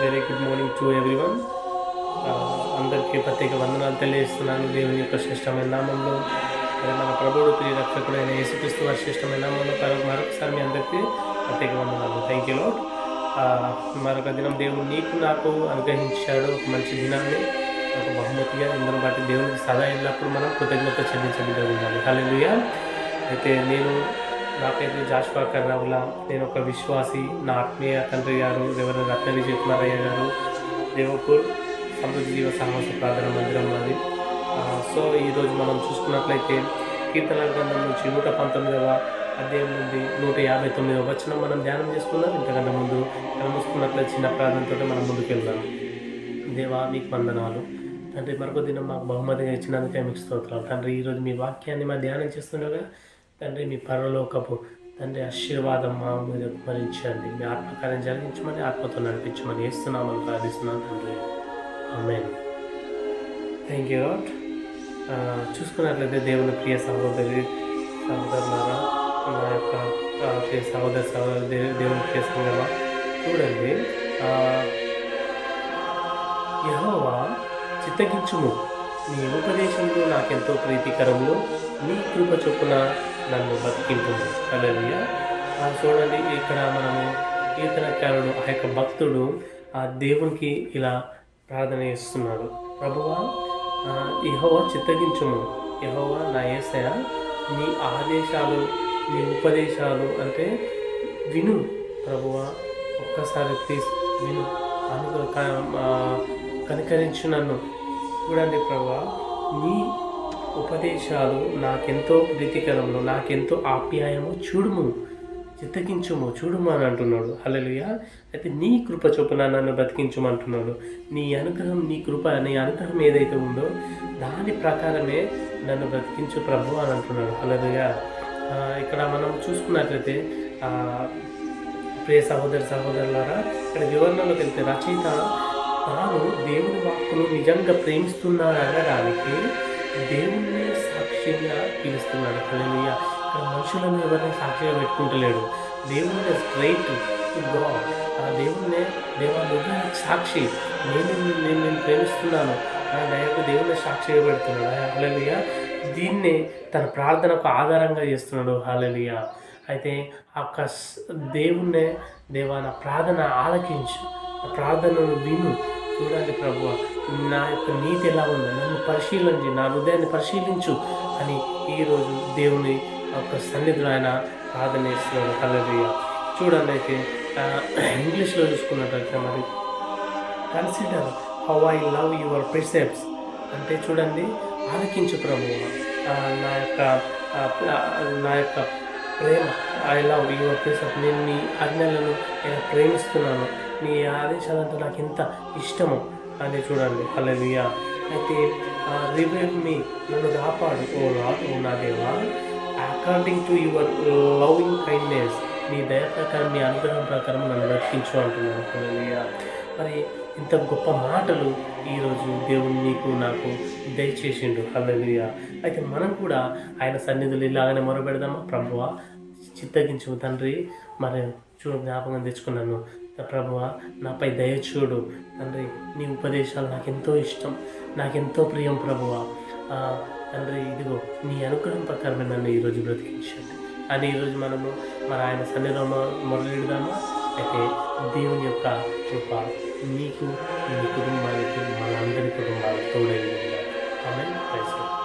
Very good morning to everyone అందరికీ ప్రత్యేక వందనాలు తెలియజేస్తున్నాను. దేవుని యొక్క శ్రేష్టమైన నామంలో మన ప్రభుడు ప్రియ రక్షకుడైన యేసుక్రీస్తు వారి శ్రేష్టమైన నామంలో మరొక మరొకసారి మీ అందరికీ ప్రత్యేక వందనాలు. థ్యాంక్ యూ లాడ్ మరొక దినం దేవుడు నీకు నాకు అనుగ్రహించాడు. ఒక మంచి దినాన్ని ఒక బహుమతిగా ఇందులో బట్టి దేవునికి సదా ఎల్లప్పుడు మనం కృతజ్ఞత చెల్లించబడి ఉండాలి. హల్లెలూయా అయితే నేను నా పేరు జాష్వా కర్రావుల నేను ఒక విశ్వాసి నా ఆత్మీయ తండ్రి గారు దేవర రత్న విజయ్ కుమారయ్య గారు. దేవపూర్ సమృద్ధి జీవ సహవాస ప్రార్థన మందిరం అది సో ఈరోజు మనం చూసుకున్నట్లయితే కీర్తన గ్రంథం నుంచి నూట పంతొమ్మిదవ అధ్యాయం నుండి నూట యాభై తొమ్మిదవ వచ్చిన మనం ధ్యానం చేసుకుందాం. ఇంతకంటే ముందు మనం చిన్న ప్రార్థనతో మనం ముందుకు వెళ్దాం. దేవా మీకు వందనాలు. తండ్రి మరొక దినం మాకు బహుమతిగా ఇచ్చినందుకే మీకు స్తోత్రాలు. తండ్రి ఈరోజు మీ వాక్యాన్ని మా ధ్యానం చేస్తుండగా తండ్రి మీ పరలోకపు తండ్రి ఆశీర్వాదం మా మీద భరించండి మీ ఆత్మకార్యం జరిగించమని ఆత్మతో నడిపించమని వేస్తున్నామని ప్రార్థిస్తున్నాను తండ్రి. ఆమెన్. థ్యాంక్ యూ గాడ్ చూసుకున్నట్లయితే దేవుని ప్రియ సహోదరి సహోదరులారా నా యొక్క ప్రియ సహోదర సహోదరు దేవుని ప్రియ సంగమ చూడండి యహోవా చిత్తగించుము. నీ ఉపదేశంలో నాకెంతో ప్రీతికరములు. నీ కృప చొప్పున నన్ను బతికింపు అలలియ చూడండి ఇక్కడ మనము కీర్తనకారుడు ఆ యొక్క భక్తుడు ఆ దేవునికి ఇలా ప్రార్థన చేస్తున్నాడు. ప్రభువా యహోవా యెహోవా చిత్తగించుము. నా ఏసయ నీ ఆదేశాలు నీ ఉపదేశాలు అంటే విను ప్రభువా. ఒక్కసారి ప్లీజ్ విను. అందులో కనికరించు నన్ను. చూడండి ప్రభువా నీ ఉపదేశాలు నాకెంతో ప్రీతికరములు నాకెంతో ఆప్యాయము. చూడుము చిత్తగించుము చూడుము అని అంటున్నాడు. హల్లెలూయ. అయితే నీ కృప చొప్పున నన్ను బ్రతికించుమంటున్నాడు నీ అనుగ్రహం నీ కృప నీ అనుగ్రహం ఏదైతే ఉందో దాని ప్రకారమే నన్ను బ్రతికించు ప్రభు అని అంటున్నాడు. హల్లెలూయ. ఇక్కడ మనం చూసుకున్నట్లయితే ప్రే ప్రియ సహోదర సహోదరులారా ఇక్కడ వివరణలోకి వెళ్తే రచయిత తాను దేవుని వాక్కును నిజంగా ప్రేమిస్తున్నాడు అనడానికి దేవుణ్ణి సాక్షిగా పిలుస్తున్నాడు. హల్లెలూయా. ఇక్కడ మనుషులను ఎవరిని సాక్షిగా పెట్టుకుంటలేడు. దేవుణ్ణి స్ట్రైట్ టు గాడ్ ఆ దేవుణ్ణి దేవా నువ్వు సాక్షి. నేను నేను నేను ప్రేమిస్తున్నాను. ఆ దయకు దేవుణ్ణి సాక్షిగా పెడుతున్నాడు. హల్లెలూయా. దీన్నే తన ప్రార్థనకు ఆధారంగా చేస్తున్నాడు. హలలియ అయితే ఆ యొక్క దేవుణ్ణే దేవా నా ప్రార్థన ఆలకించు. ప్రార్థనను విను. చూడండి ప్రభు నా యొక్క నీతి ఎలా ఉందో నన్ను పరిశీలించి నా హృదయాన్ని పరిశీలించు అని ఈరోజు దేవుని యొక్క సన్నిధిలో ఆయన ప్రార్థన చేస్తున్నాడు. చూడండి అయితే ఇంగ్లీష్లో చూసుకున్నట్లయితే మరి consider how I love your precepts అంటే చూడండి ఆలకించు ప్రభు నా యొక్క నా యొక్క ప్రేమ ఐ లవ్ యువర్ ప్రిసెప్ట్ నేను నీ ఆజ్ఞలను నేను ప్రేమిస్తున్నాను. నీ ఆదేశాలంటే నాకు ఎంత ఇష్టము అని చూడండి. హల్లెలూయా. అయితే రివైవ్ మీ నన్ను కాపాడు ఓ ఓ నా దేవా. According to your loving kindness నీ దయ ప్రకారం నీ అనుగ్రహం ప్రకారం నన్ను రక్షించు అంటున్నాను హల్లెలూయా. మరి ఇంత గొప్ప మాటలు ఈరోజు దేవుడు నీకు నాకు దయచేసిండు. హల్లెలూయా. అయితే మనం కూడా ఆయన సన్నిధులు ఇలాగనే మొరబెడదామా ప్రభువా చిత్తగించు తండ్రి. మరి చూ జ్ఞాపకం తెచ్చుకున్నాను. ప్రభువ నాపై దయ చూడు. తండ్రి నీ ఉపదేశాలు నాకెంతో ఇష్టం. నాకెంతో ప్రియం ప్రభువ తండ్రి ఇదిగో నీ అనుగ్రహం ప్రకారమే నన్ను ఈరోజు బ్రతికించండి. అని ఈరోజు మనము మన ఆయన సన్నిధిలో మొదలెడదామా అయితే దేవుని యొక్క కృప నీకు నీ కుటుంబానికి మన అందరి కుటుంబాలకు ప్రయత్నం